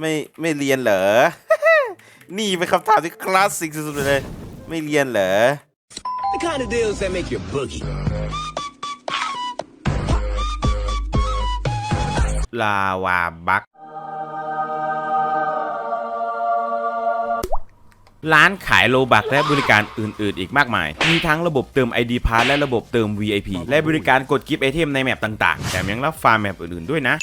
ไม่ไม่เรียนเหรอ นี่เป็นคำถามที่คลาสสิกสุดๆเลย ไม่เรียนเหรอ The kind of deals that make you boogie. ลาวาบัก ร้านขายโลบักและบริการอื่นๆ อีกมากมาย มีทั้งระบบเติม ID p a s s และระบบเติม VIP และบริการกดกิฟต์ไอเทมในแมปต่างๆแถมยังรับฟาร์มแมปอื่นๆด้วยนะ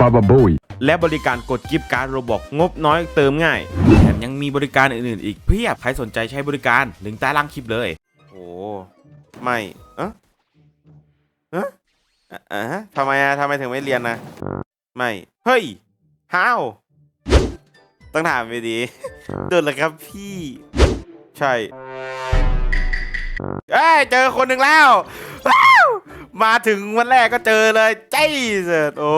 Baba Bowie. และบริการกดกิฟต์การ์ดโรบอกงบน้อยเติมง่าย แถมยังมีบริการอื่นๆ อีกเพียบ ใครสนใจใช้บริการลิงก์ใต้ล่างคลิปเลย โอ้ไม่เอ๊ะเอ๊ะอะอะฮะทำไมอะทำไมถึงไม่เรียนนะ ไม่ เฮ้ย how ต้องถามไปดีโดนแล้วครับพี่ ใช่เอ้ยเจอคนหนึ่งแล้ววาวมาถึงวันแรกก็เจอเลยใจเสร็จโอ้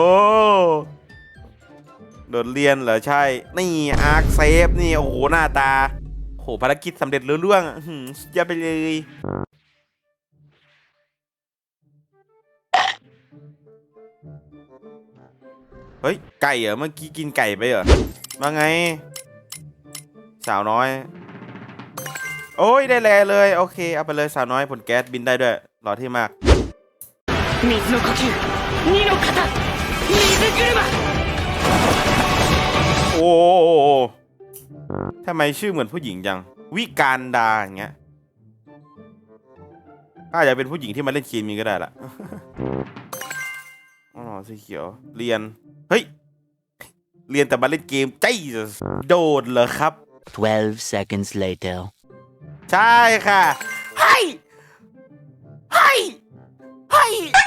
โดดเรียนเหรอใช่ นี่อาร์คเซฟนี่ โอ้โห หน้าตา โห ภารกิจสำเร็จรุ่ร่วงอื้อหือสุดยอดไปเลย เฮ้ย ไก่เหรอ เมื่อกี้กินไก่ไปเหรอมาไง สาวน้อย โอ้ย ได้แลเลย โอเค เอาไปเลยสาวน้อยผลแก๊สบินได้ด้วยหล่อที่มาก 水の呼吸二の型水車 โอ้ทำไมชื่อเหมือนผู้หญิงจัง วิการดาอย่างเงี้ยอาจจะเป็นผู้หญิงที่มาเล่นเคมีก็ได้ละอ๋อสีเขียว เรียน เฮ้ย เรียนแต่มาเล่นเกมใจโดดเหรอครับ 12 seconds later. ใช่ค่ะให้ให้ให้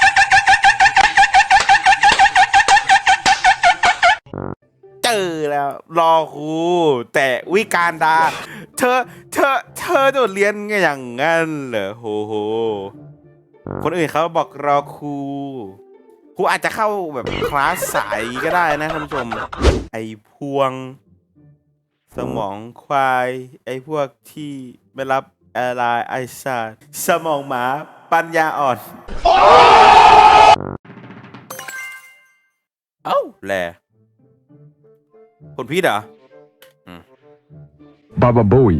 เจ อแล้ว รอครูแต่วิการดา เธอ เธอ เธอโดดเรียนไงอย่างงั้นเหรอโหโห คนอื่นเขาบอกรอครูครูอาจจะเข้าแบบคลาสสายก็ได้นะท่านผู้ชม ไอพวง สมองควาย ไอ้พวกที่ไม่รับอะไรไอซาดสมองหมาปัญญาอ่อน เอ้าแหละ คนพีดเหรอ Baba Bowie.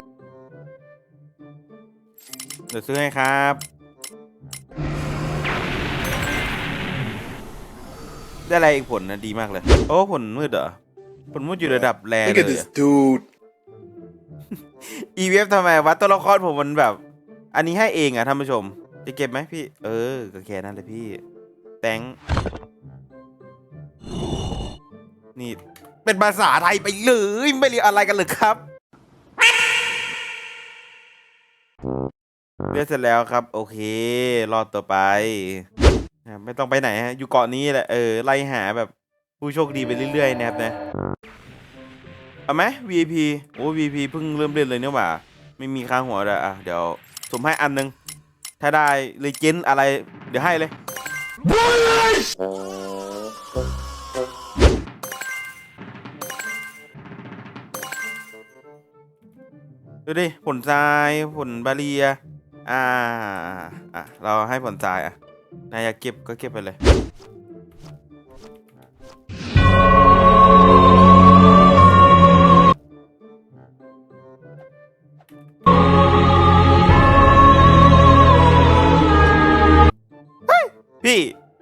เดี๋ยวซื้อให้ครับได้อะไรอีกผลนะดีมากเลย โอ้ผลมืดเหรอผลมืดอยู่ระดับแรงเลย dude. อีเวฟทำไมวะตัวละครผมมันแบบ อันนี้ให้เองอะท่านผู้ชม จะเก็บไหมพี่ เออก็แค่นั้นเลยพี่ แตงนี่ เป็นภาษาไทยไปเลยไม่เรียนอะไรกันเลยครับเรียนเสร็จแล้วครับ โอเค รอดต่อไป ไม่ต้องไปไหนฮะ อยู่เกาะนี้แหละ เออ ไล่หาแบบผู้โชคดีไปเรื่อยๆนะครับนะ เอาไหม VIP โอ้ VIP เพิ่งเริ่มเล่นเลยเนี่ยว่า ไม่มีค่าหัวเลยอะ เดี๋ยวสมให้อันหนึง ถ้าได้เลยเจนอะไร เดี๋ยวให้เลย ดูดิผลทรายผลบาเรีย อ่า อะ เราให้ผลทรายอะ นายอยากเก็บก็เก็บไปเลย พี่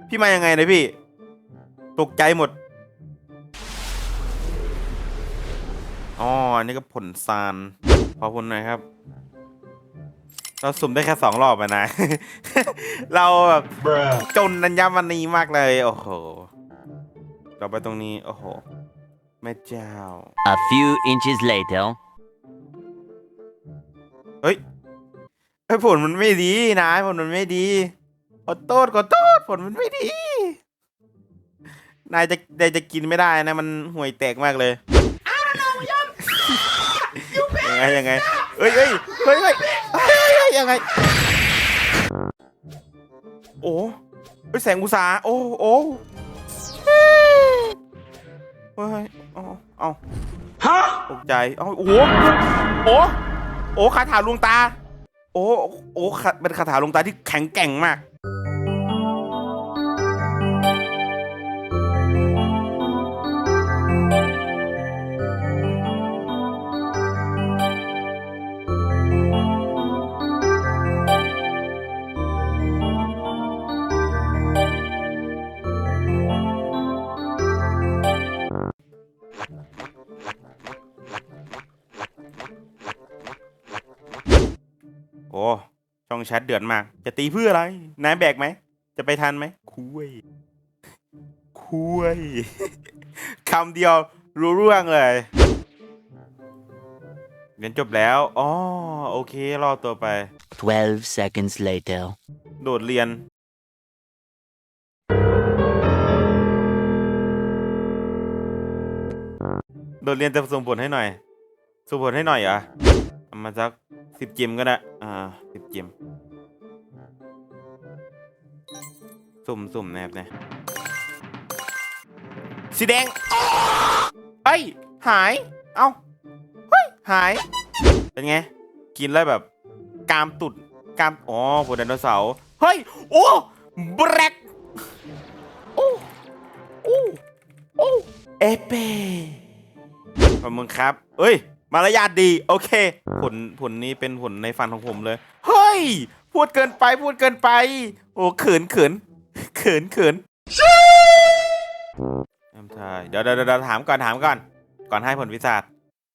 พี่มายังไงเนะพี่ ตกใจหมด อ๋อนนี้ก็ผลซาน ขอบคุณหน่อยครับ เราสุ่มได้แค่สองรอบอะนะ เราแบบจนนัญญามันนีมากเลย โอ้โหเราไปตรงนี้ โอ้โห แม่เจ้า A few inches later. เฮ้ยไอ้ยผลมันไม่ดีนะผลมันไม่ดีขอโทษขอโทษผลมันไม่ดี นายจะนายจะกินไม่ได้นะ มันห่วยแตกมากเลยยัง ไงยังไงเฮ้ยเฮ้ยเฮ้ยเฮ้ยเฮ้ยเฮ้ยยังไง โอ้เฮ้ยแสงอุตสาห์โอ้โอ้เฮ้ยเอาเอาฮะตกใจเอาโอ้โหโอ้โอ้คาถาลวงตา โอ้โอ้คาเป็นคาถาลวงตาที่แข็งแกร่งมาก องแชทเดือดมาก จะตีเพื่ออะไร นายแบกไหม จะไปทันไหม คุย คุย คำเดียวรู้เรื่องเลย เรียนจบแล้ว อ๋อ โอเค รอตัวไป 12 seconds later. โดดเรียน โดดเรียนจะส่งผลให้หน่อย ส่งผลให้หน่อยเหรอเอามาสักสิบจิมก็ได้ อ่าสิบจิม สุ่มสุ่มนะครับเนี่ยสีแดงเอ้ยหาย เอ้าเฮ้ยหาย เป็นไง กินแล้วแบบ กามตุดกามอ๋อผลไดโนเสาร์เฮ้ย โอ้แบล็กโอ้โอ้โอ้เอเปขอบคุณครับ เอ้ย มารยาทดี โอเค ผลผลนี้เป็นผลในฝันของผมเลย เฮ้ย พูดเกินไปพูดเกินไป โอ้เขินเขิน เขินเขินแอมทายเดี๋ยวเดี๋ยวเดี๋ยวถามก่อนถามก่อน ก่อนให้ผลวิชา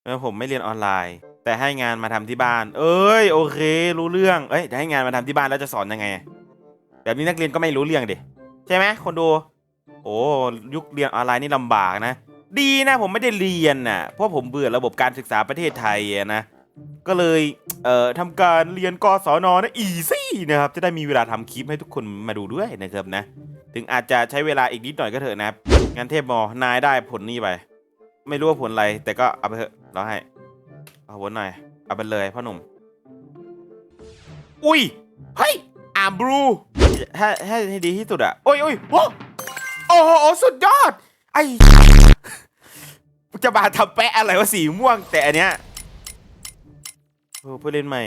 เออผมไม่เรียนออนไลน์ แต่ให้งานมาทำที่บ้าน เอ้ยโอเค รู้เรื่อง เอ้ยจะให้งานมาทำที่บ้านแล้วจะสอนยังไงแบบนี้นักเรียนก็ไม่รู้เรื่องดิใช่ไหมคนดูโอ้ยุคเรียนออนไลน์นี่ลำบากนะ ดีนะผมไม่ได้เรียนน่ะเพราะผมเบื่อระบบการศึกษาประเทศไทยนะ ก็เลยเอ่อทำการเรียนกศนนะอีซี่นะครับ จะได้มีเวลาทำคลิปให้ทุกคนมาดูด้วยนะครับนะ ถึงอาจจะใช้เวลาอีกนิดหน่อยก็เถอะนะครับงานเทพมอนายได้ผลนี้ไป ไม่รู้ว่าผลอะไร แต่ก็เอาไปเถอะเราให้ เอาผลหน่อย เอาไปเลยพ่อหนุ่ม อุ้ย เฮ้ยอาร์มบรูให้ให้ให้ดีที่สุดอะโอ้ยโอ้ยโอ้โอ้โหสุดยอด ไอจะมาทำแปะอะไรวะสีม่วงแต่อันเนี้ย โอ้เพื่อเล่นใหม่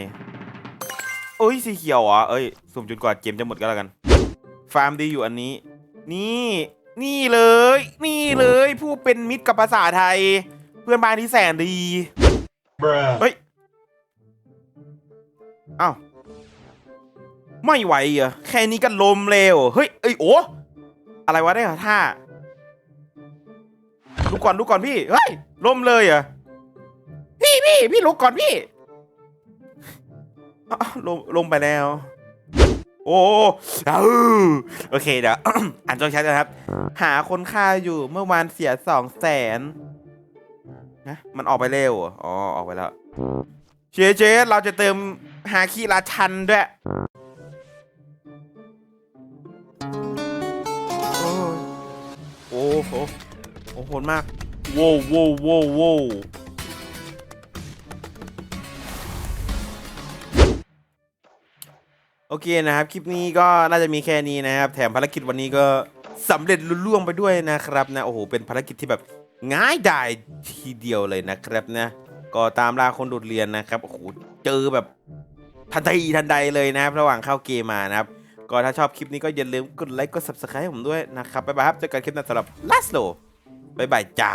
โอ้ยสีเขียวเหรอะเอ้ยสุ่มจนกว่าเกมจะหมดก็แล้วกัน ฟาร์มดีอยู่อันนี้ นี่ นี่เลย นี่เลยผู้เป็นมิตรกับภาษาไทย เพื่อนบ้านที่แสนดีเฮ้ยเอ้าไม่ไหวเหรอแค่นี้ก็ลมเร็วเฮ้ยเอ้ยโอ้อะไรวะได้เหรอท่าลุกก่อนลุกก่อนพี่เฮ้ยลมเลยเหรอพี่พี่พี่ลุกก่อนพี่อ้าว ลงลงไปแล้ว โอ้โอเคเดี๋ยวอ่านจงแชทนะครับ หาคนค่าอยู่เมื่อวานเสียสองแสนนะมันออกไปเร็วอ๋อออกไปแล้วเชเชเราจะเติมฮาคิราชันด้วยโอ้โหโอ้โหโหดมากโว้วโว้วโว้ว โอเคนะครับ คลิปนี้ก็น่าจะมีแค่นี้นะครับ แถมภารกิจวันนี้ก็สำเร็จลุล่วงไปด้วยนะครับนะโอ้โหเป็นภารกิจที่แบบง่ายดายทีเดียวเลยนะครับนะ ก็ตามล่าคนโดดเรียนนะครับโอ้โหเจอแบบทันทีทันใดเลยนะครับ ระหว่างเข้าเกมมานะครับ ก็ถ้าชอบคลิปนี้ก็อย่าลืมกดไลค์กด subscribe ให้ผมด้วยนะครับบ๊ายบายครับเจอกันคลิปหน้าสำหรับ Last Low บ๊ายบายจ้า